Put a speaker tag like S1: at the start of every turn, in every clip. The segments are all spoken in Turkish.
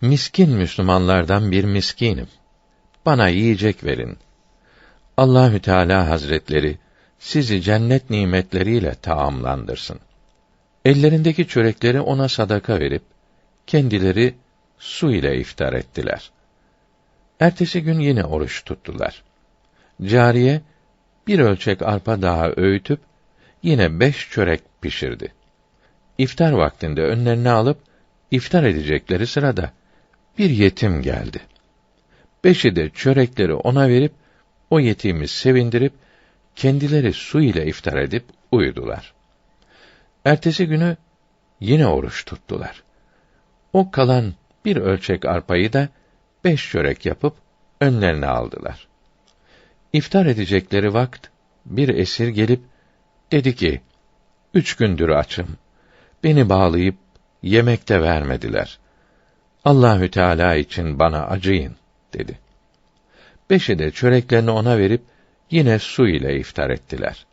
S1: Miskin Müslümanlardan bir miskinim. Bana yiyecek verin. Allahü Teala Hazretleri sizi cennet nimetleriyle taamlandırsın. Ellerindeki çörekleri ona sadaka verip kendileri su ile iftar ettiler. Ertesi gün yine oruç tuttular. Cariye bir ölçek arpa daha öğütüp yine beş çörek pişirdi. İftar vaktinde önlerine alıp iftar edecekleri sırada bir yetim geldi. Beşi de çörekleri ona verip o yetimi sevindirip kendileri su ile iftar edip uyudular. Ertesi günü yine oruç tuttular. O kalan bir ölçek arpayı da beş çörek yapıp önlerine aldılar. İftar edecekleri vakt bir esir gelip dedi ki: Üç gündür açım. Beni bağlayıp yemekte vermediler. Allahü Teala için bana acıyın dedi. Beşi de çöreklerini ona verip yine su ile iftar ettiler.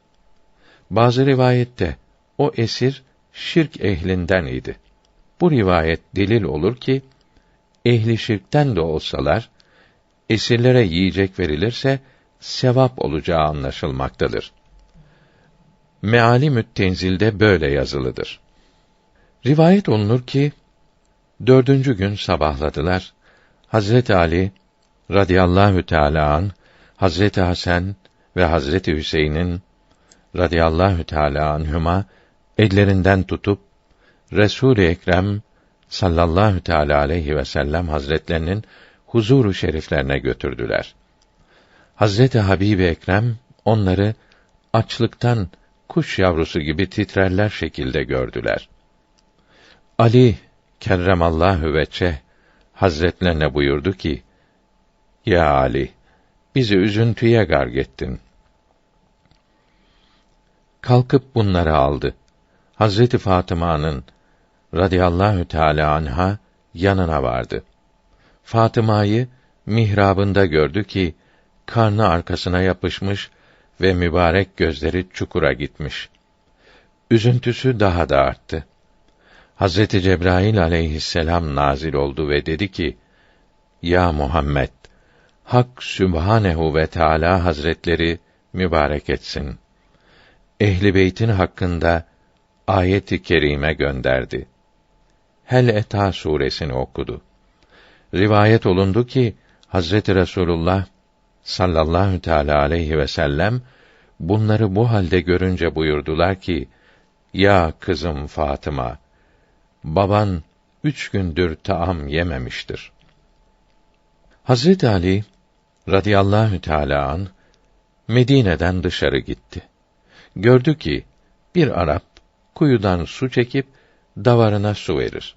S1: Bazı rivayette o esir şirk ehlinden idi. Bu rivayet delil olur ki ehli şirkten de olsalar esirlere yiyecek verilirse sevap olacağı anlaşılmaktadır. Meali müttenzilde böyle yazılıdır. Rivayet olunur ki dördüncü gün sabahladılar. Hazret Ali radıyallahu teâlâ an, Hazreti Hasan ve Hazreti Hüseyin'in radıyallahu teâlâ anhuma ellerinden tutup Resul-i Ekrem sallallahu teala aleyhi ve sellem hazretlerinin huzuru şeriflerine götürdüler. Hazreti Habib Ekrem onları açlıktan kuş yavrusu gibi titrerler şekilde gördüler. Ali kerremallahu veçe hazretlerine buyurdu ki: Ya Ali, bizi üzüntüye garg ettin. Kalkıp bunları aldı. Hazreti Fatıma'nın radıyallahu teala anha yanına vardı. Fatıma'yı mihrabında gördü ki karnı arkasına yapışmış ve mübarek gözleri çukura gitmiş. Üzüntüsü daha da arttı. Hazreti Cebrail aleyhisselam nazil oldu ve dedi ki: Ya Muhammed, Hak Sübhanehu ve Teala Hazretleri mübarek etsin. Ehli beytin hakkında ayet-i kerime gönderdi. Hel Eta suresini okudu. Rivayet olundu ki Hazreti Resulullah sallallahu teala aleyhi ve sellem bunları bu halde görünce buyurdular ki: Ya kızım Fatıma, baban üç gündür taam yememiştir. Hazreti Ali radıyallahu teala an Medine'den dışarı gitti. Gördü ki bir Arap kuyudan su çekip davarına su verir.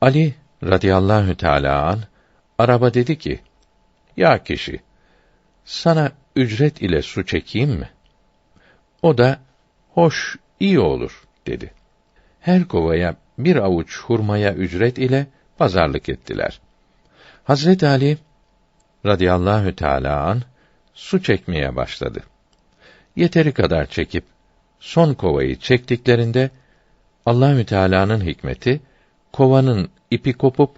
S1: Ali radıyallahu teala an araba dedi ki: Ya kişi, sana ücret ile su çekeyim mi? O da hoş, iyi olur dedi. Her kovaya bir avuç hurmaya ücret ile pazarlık ettiler. Hazret Ali radıyallahu teala an su çekmeye başladı. Yeteri kadar çekip son kovayı çektiklerinde Allahü Teala'nın hikmeti kovanın ipi kopup